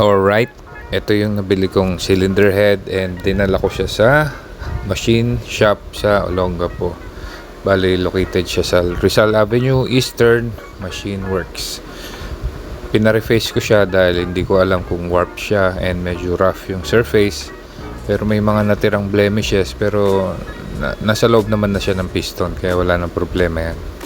Alright, ito yung nabili kong cylinder head and dinala ko siya sa machine shop sa Olongapo. Bali, located siya sa Rizal Avenue, Eastern Machine Works. Pinareface ko siya dahil hindi ko alam kung warp siya and medyo rough yung surface. Pero may mga natirang blemishes pero na- nasa loob naman na siya ng piston kaya wala nang problema yan.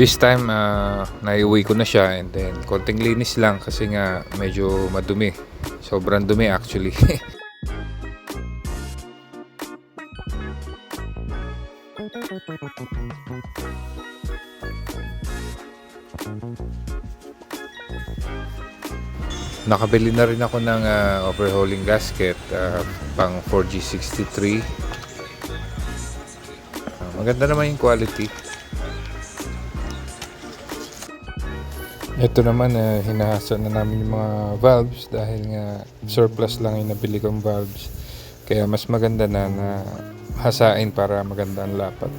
This time, uh, naiuwi ko na siya and then konting linis lang kasi nga medyo madumi. Sobrang dumi actually. Nakabili na rin ako ng uh, overhauling gasket uh, pang 4G63. Uh, maganda naman yung quality. Ito naman, uh, hinahasa na namin yung mga valves dahil nga surplus lang yung nabili kong valves. Kaya mas maganda na na hasain para maganda ang lapat.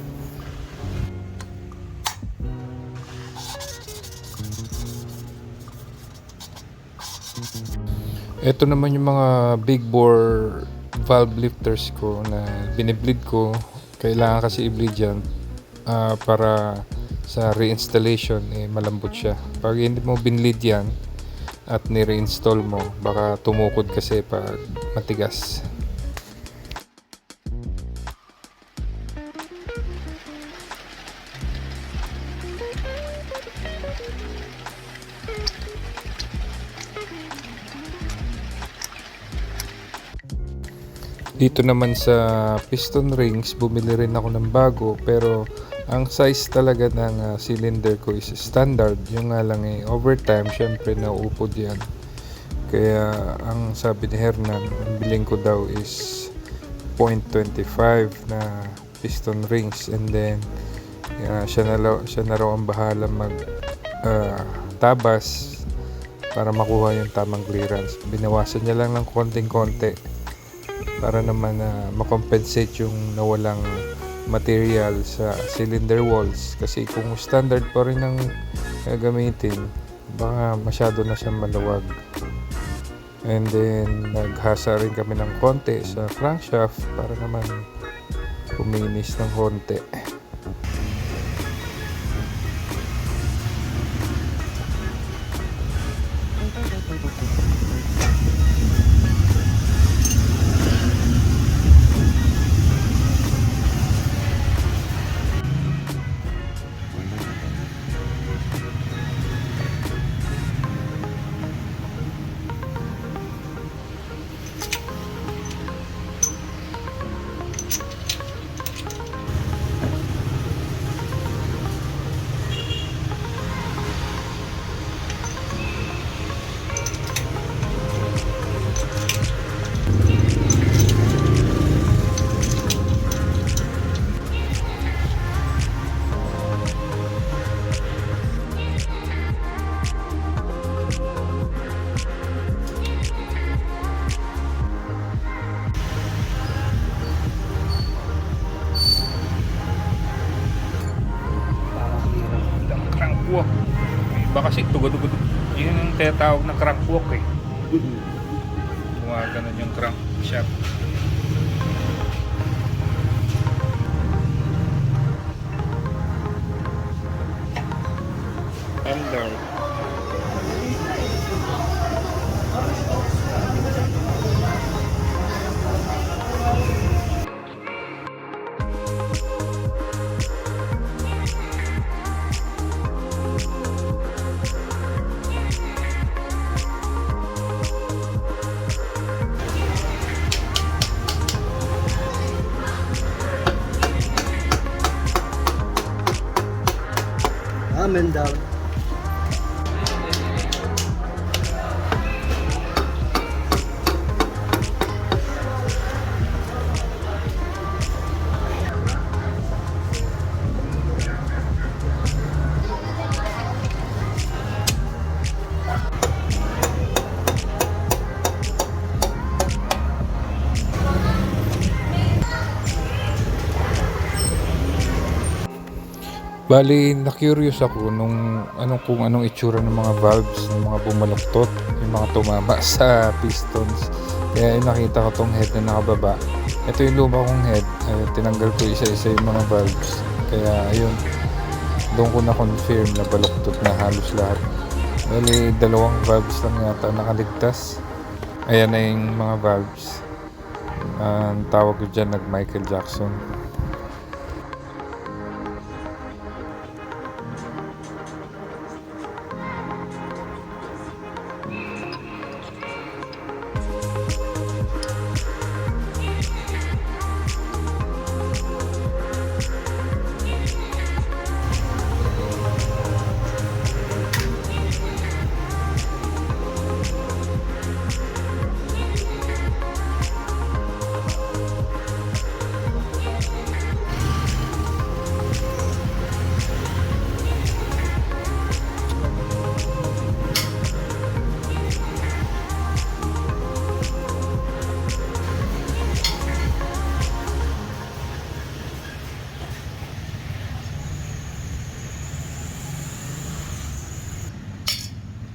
Ito naman yung mga big bore valve lifters ko na binibleed ko. Kailangan kasi i-bleed yan ah, para sa reinstallation eh malambot siya. Pag hindi mo binleed yan at ni-reinstall mo, baka tumukod kasi pag matigas. Dito naman sa piston rings, bumili rin ako ng bago pero ang size talaga ng ah, cylinder ko is standard. Yung nga lang eh, overtime, syempre nauupod yan. Kaya ang sabi ni Hernan, ang biling ko daw is 0.25 na piston rings and then ah, siya, na, siya na raw ang bahala mag ah, tabas para makuha yung tamang clearance. Binawasan niya lang ng konting-konti para naman na makompensate yung nawalang material sa cylinder walls. Kasi kung standard pa rin ang gagamitin baka masyado na siyang maluwag. And then naghasa rin kami ng konti sa crankshaft para naman kuminis ng konti tinatawag na crank walk eh. Gumaganon yung crank shaft. Under. Amen daw. Bali, na-curious ako nung anong kung anong itsura ng mga valves ng mga bumaluktot, yung mga tumama sa pistons. Kaya yung nakita ko tong head na nakababa. Ito yung luma kong head. Ay, tinanggal ko isa-isa yung mga valves. Kaya ayun, doon ko na-confirm na baluktot na halos lahat. Bali, dalawang valves lang yata nakaligtas. Ayan na yung mga valves. Ah, ang tawag ko dyan nag Michael Jackson.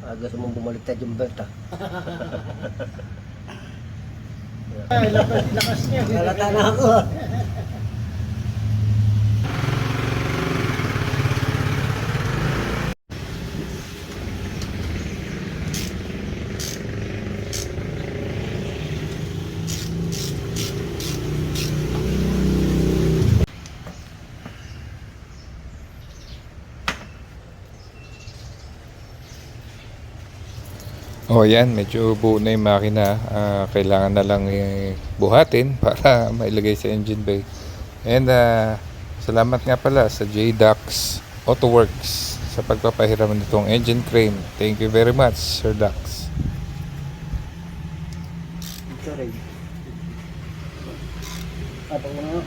Ah, gusto mong bumaliktad yung belt ah. Ay, lakas, lakas niya. Nalata na ako Oh, yan. Medyo buo na yung makina. Ah, kailangan na lang eh, buhatin para mailagay sa engine bay. And ah, salamat nga pala sa JDAX Autoworks sa pagpapahiram nitong engine crane. Thank you very much, Sir Dax. Ito rin. Abang mo.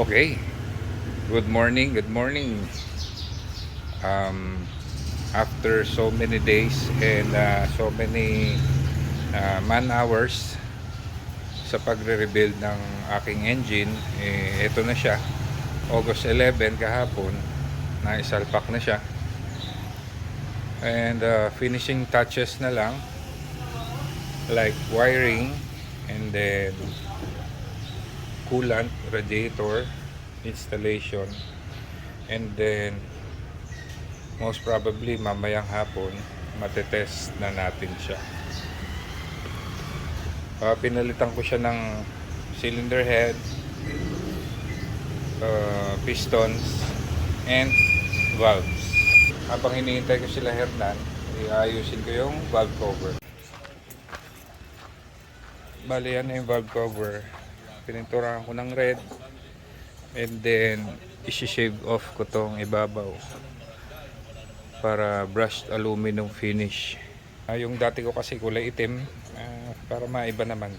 Okay. Good morning, good morning. Um, after so many days and uh, so many uh, man hours sa pagre-rebuild ng aking engine, eh, ito na siya. August 11 kahapon, naisalpak na siya. And uh, finishing touches na lang like wiring and then coolant, radiator installation. And then most probably mamayang hapon matetest na natin siya. Ah, pinalitan ko siya ng cylinder head ah, pistons and valves. Habang hinihintay ko sila Hernan iayusin ko yung valve cover. Bali yan yung valve cover pininturahan ko ng red. And then isi-shave off ko tong ibabaw para brushed aluminum finish. Ah, yung dati ko kasi kulay itim ah, para maiba naman.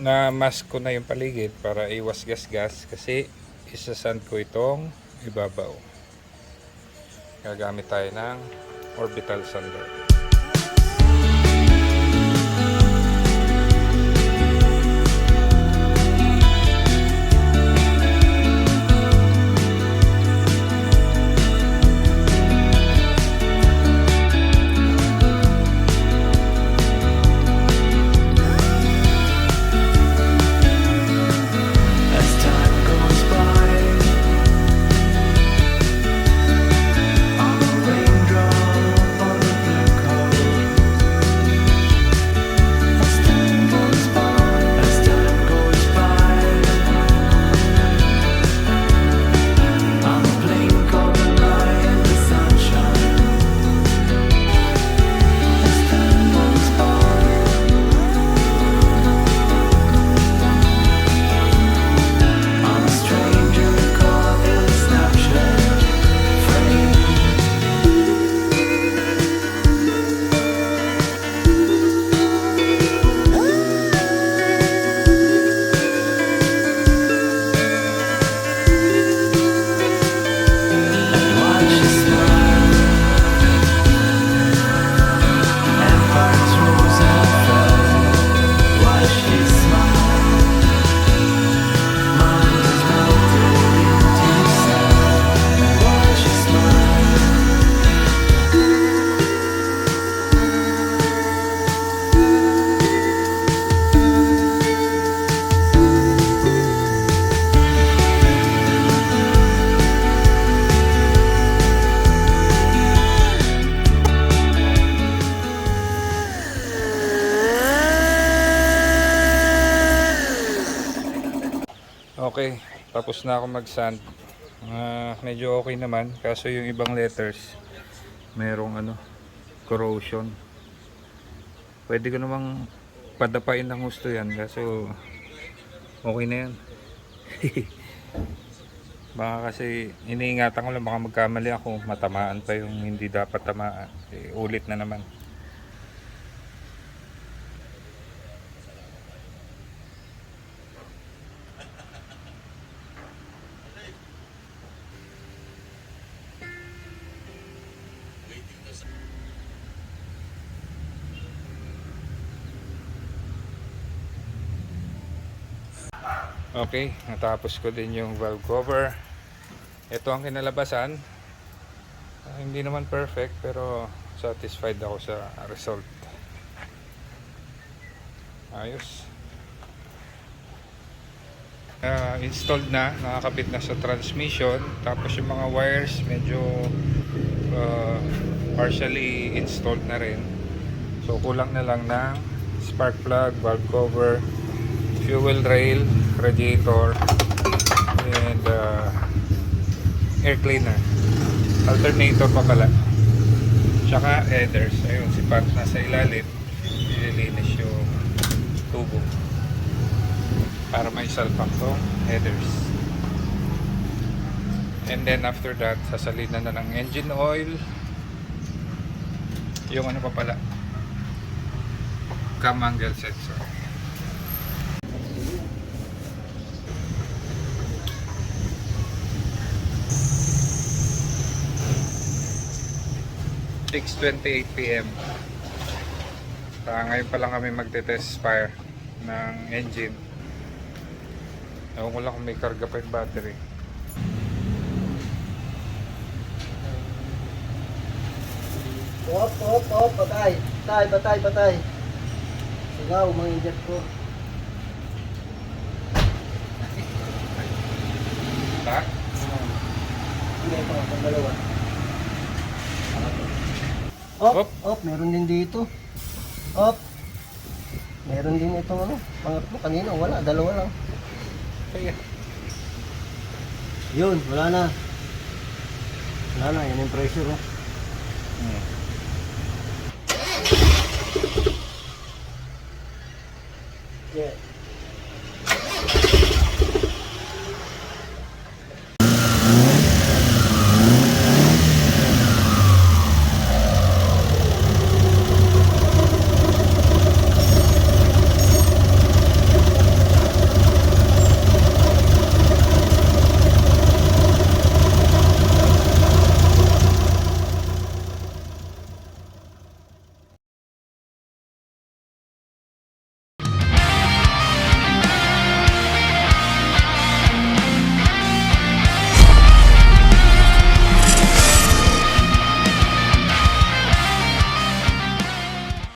Na mask ko na yung paligid para iwas gas-gas kasi isasand ko itong ibabaw. Gagamit tayo ng orbital sander Okay, tapos na ako mag-sand. Ah, medyo okay naman, kaso yung ibang letters, merong ano, corrosion. Pwede ko namang padapain ng gusto yan, kaso okay na yan. baka kasi iniingatan ko lang baka magkamali ako, matamaan pa yung hindi dapat tamaan. Eh, ulit na naman. Okay, natapos ko din yung valve cover. Ito ang kinalabasan. Ah, hindi naman perfect pero satisfied ako sa result. Ayos. Ah, installed na, nakakabit na sa transmission. Tapos yung mga wires medyo ah, partially installed na rin. So kulang na lang ng spark plug, valve cover, fuel rail, radiator, and uh, air cleaner. Alternator pa pala. Tsaka headers. Ayun, si Pat nasa ilalim. Nililinis yung tubo. Para may salpak tong headers. And then after that, sasalinan na ng engine oil. Yung ano pa pala. Cam angle sensor. Six twenty-eight PM. Kaya ngayon pa lang kami magte-test fire ng engine. Ewan ko lang kung may karga pa yung battery. Op, op, op, patay. Patay, patay, patay. Sigaw, mga inject ko. Ha? Hindi, ito, ang dalawa. Op, Op. op, meron din dito. Op. Meron din itong ano, pangatlo kanina, wala, dalawa lang. Kaya. Yun, wala na. Wala na, yan yung pressure. Oh. Hmm. Yeah.